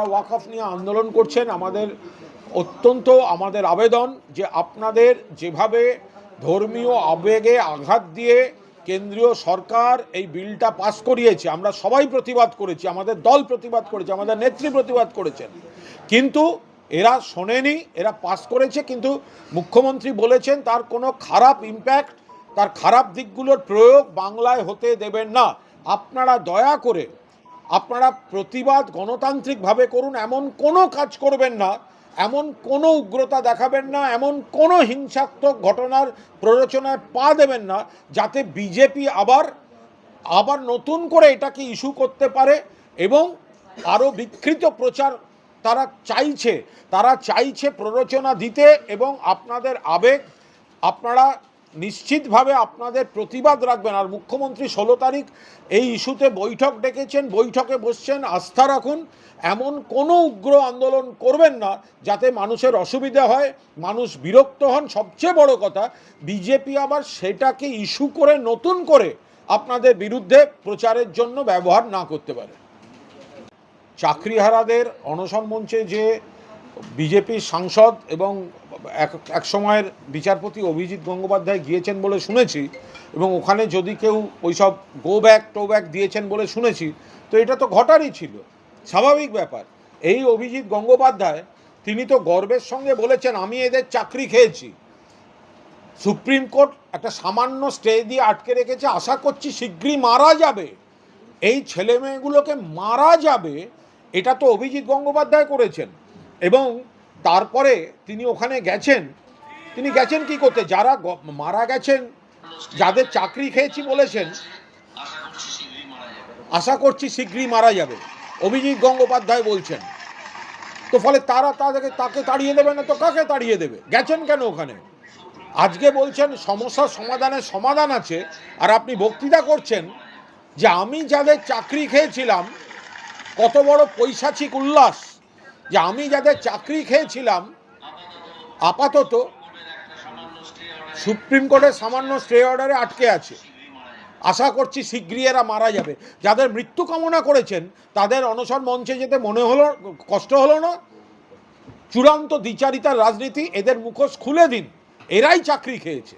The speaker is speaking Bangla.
যারা ওয়াকফ নিয়ে আন্দোলন করছেন, আমাদের অত্যন্ত আমাদের আবেদন যে আপনাদের যেভাবে ধর্মীয় আবেগে আঘাত দিয়ে কেন্দ্রীয় সরকার এই বিলটা পাস করিয়েছে, আমরা সবাই প্রতিবাদ করেছি, আমাদের দল প্রতিবাদ করেছে, আমাদের নেত্রী প্রতিবাদ করেছেন। কিন্তু এরা শোনেনি, এরা পাস করেছে, কিন্তু মুখ্যমন্ত্রী বলেছেন তার কোনো খারাপ ইম্প্যাক্ট তার খারাপ দিকগুলোর প্রয়োগ বাংলায় হতে দেবেন না। আপনারা দয়া করে আপনারা প্রতিবাদ গণতান্ত্রিকভাবে করুন, এমন কোনো কাজ করবেন না, এমন কোনো উগ্রতা দেখাবেন না, এমন কোনো হিংসাত্মক ঘটনার প্ররোচনায় পা দেবেন না, যাতে বিজেপি আবার আবার নতুন করে এটাকে ইস্যু করতে পারে এবং আরও বিকৃত প্রচার তারা চাইছে। তারা চাইছে প্ররোচনা দিতে এবং আপনাদের আবেগ, আপনারা নিশ্চিতভাবে আপনাদের প্রতিবাদ রাখবেন। আর মুখ্যমন্ত্রী ষোলো তারিখ এই ইস্যুতে বৈঠক ডেকেছেন, বৈঠকে বসছেন, আস্থা রাখুন। এমন কোনো উগ্র আন্দোলন করবেন না যাতে মানুষের অসুবিধা হয়, মানুষ বিরক্ত হন। সবচেয়ে বড় কথা, বিজেপি আবার সেটাকে ইস্যু করে, নতুন করে আপনাদের বিরুদ্ধে প্রচারের জন্য ব্যবহার না করতে পারে। চাকরিহারাদের অনশন মঞ্চে যে বিজেপির সাংসদ এবং এক এক সময়ের বিচারপতি অভিজিৎ গঙ্গোপাধ্যায় গিয়েছেন বলে শুনেছি এবং ওখানে যদি কেউ ওইসব গো ব্যাক টো ব্যাক দিয়েছেন বলে শুনেছি, তো এটা তো ঘটারই ছিল। স্বাভাবিক ব্যাপার। এই অভিজিৎ গঙ্গোপাধ্যায়, তিনি তো গর্বের সঙ্গে বলেছেন, আমি এদের চাকরি খেয়েছি। সুপ্রিম কোর্ট একটা সামান্য স্টে দিয়ে আটকে রেখেছে, আশা করছি শীঘ্রই মারা যাবে। এই ছেলে মেয়েগুলোকে মারা যাবে। এটা তো অভিজিৎ গঙ্গোপাধ্যায় করেছেন। এবং তারপরে তিনি ওখানে গেছেন। তিনি গেছেন কি করতে? যারা মারা গেছেন, যাদের চাকরি খেয়েছি বলেছেন, আশা করছি শীঘ্রই মারা যাবে। অভিজিৎ গঙ্গোপাধ্যায় বলছেন। তো ফলে তারা তাদেরকে, তাকে তাড়িয়ে দেবে না তো কাকে তাড়িয়ে দেবে? গেছেন কেন ওখানে? আজকে বলছেন সমস্যার সমাধানের সমাধান আছে। আর আপনি বক্তৃতা করছেন যে আমি যাদের চাকরি খেয়েছিলাম, কত বড় পৈশাচিক উল্লাস। যে আমি যাদের চাকরি খেয়েছিলাম, আপাতত সুপ্রিম কোর্টের সামান্য স্টে অর্ডারে আটকে আছে। আশা করছি শীঘ্রই এরা মারা যাবে। যাদের মৃত্যু কামনা করেছেন, তাদের অনশন মঞ্চে যেতে মনে হলো, কষ্ট হলো না। চূড়ান্ত দ্বিচারিতার রাজনীতি এদের মুখোশ খুলে দিন। এরাই চাকরি খেয়েছে।